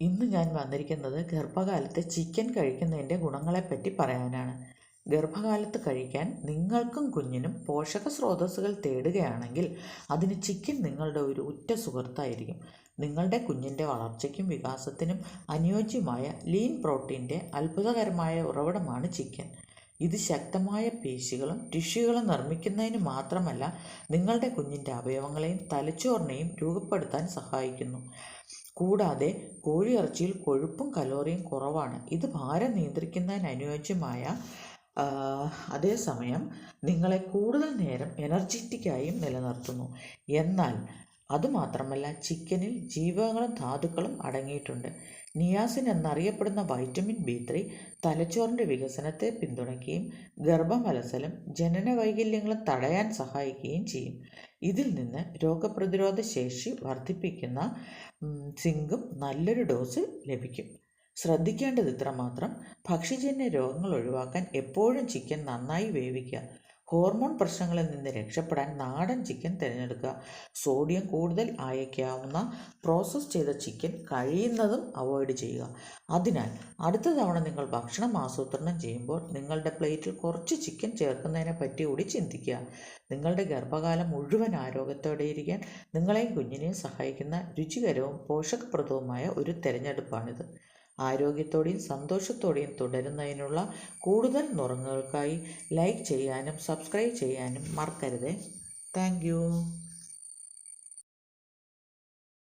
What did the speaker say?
ഇന്ന് ഞാൻ വന്നിരിക്കുന്നത് ഗർഭകാലത്ത് ചിക്കൻ കഴിക്കുന്നതിന്റെ ഗുണങ്ങളെപ്പറ്റി പറയാനാണ്. ഗർഭകാലത്ത് കഴിക്കാൻ നിങ്ങൾക്കും കുഞ്ഞിനും പോഷക സ്രോതസ്സുകൾ തേടുകയാണെങ്കിൽ അതിന് ചിക്കൻ നിങ്ങളുടെ ഒരു ഉറ്റ സുഹൃത്തായിരിക്കും. നിങ്ങളുടെ കുഞ്ഞിന്റെ വളർച്ചയ്ക്കും വികാസത്തിനും അനുയോജ്യമായ ലീൻ പ്രോട്ടീന്റെ അത്ഭുതകരമായ ഉറവിടമാണ് ചിക്കൻ. ഇത് ശക്തമായ പേശികളും ടിഷ്യൂകളും നിർമ്മിക്കുന്നതിന് മാത്രമല്ല നിങ്ങളുടെ കുഞ്ഞിന്റെ അവയവങ്ങളെയും തലച്ചോറിനെയും രൂപപ്പെടുത്താൻ സഹായിക്കുന്നു. കൂടാതെ കോഴിയിറച്ചിയിൽ കൊഴുപ്പും കലോറിയും കുറവാണ്. ഇത് ഭാരം നിയന്ത്രിക്കുന്നതിന് അനുയോജ്യമായ അതേസമയം നിങ്ങളെ കൂടുതൽ നേരം എനർജറ്റിക്കായും നിലനിർത്തുന്നു. എന്നാൽ അതുമാത്രമല്ല ചിക്കനിൽ ജീവകങ്ങളും ധാതുക്കളും അടങ്ങിയിട്ടുണ്ട്. നിയാസിൻ എന്നറിയപ്പെടുന്ന വൈറ്റമിൻ ബി ത്രീ തലച്ചോറിന്റെ വികസനത്തെ പിന്തുണയ്ക്കുകയും ഗർഭമലസലും ജനന വൈകല്യങ്ങളും തടയാൻ സഹായിക്കുകയും ചെയ്യും. ഇതിൽ നിന്ന് രോഗപ്രതിരോധ ശേഷി വർദ്ധിപ്പിക്കുന്ന സിങ്കും നല്ലൊരു ഡോസ് ലഭിക്കും. ശ്രദ്ധിക്കേണ്ടത് ഇത്രമാത്രം. ഭക്ഷ്യജന്യ രോഗങ്ങൾ ഒഴിവാക്കാൻ എപ്പോഴും ചിക്കൻ നന്നായി വേവിക്കുക. ഹോർമോൺ പ്രശ്നങ്ങളിൽ നിന്ന് രക്ഷപ്പെടാൻ നാടൻ ചിക്കൻ തിരഞ്ഞെടുക്കുക. സോഡിയം കൂടുതൽ അയക്കാവുന്ന പ്രോസസ്സ് ചെയ്ത ചിക്കൻ കഴിയുന്നതും അവോയ്ഡ് ചെയ്യുക. അതിനാൽ അടുത്ത തവണ നിങ്ങൾ ഭക്ഷണം ആസൂത്രണം ചെയ്യുമ്പോൾ നിങ്ങളുടെ പ്ലേറ്റിൽ കുറച്ച് ചിക്കൻ ചേർക്കുന്നതിനെ പറ്റി കൂടി ചിന്തിക്കുക. നിങ്ങളുടെ ഗർഭകാലം മുഴുവൻ ആരോഗ്യത്തോടെ ഇരിക്കാൻ നിങ്ങളെയും കുഞ്ഞിനെയും സഹായിക്കുന്ന രുചികരവും പോഷകപ്രദവുമായ ഒരു തിരഞ്ഞെടുപ്പാണിത്. ആരോഗ്യത്തോടെയും സന്തോഷത്തോടെയും തുടരുന്നതിനുള്ള കൂടുതൽ നുറുങ്ങുകൾക്കായി ലൈക്ക് ചെയ്യാനും സബ്സ്ക്രൈബ് ചെയ്യാനും മറക്കരുത്. താങ്ക്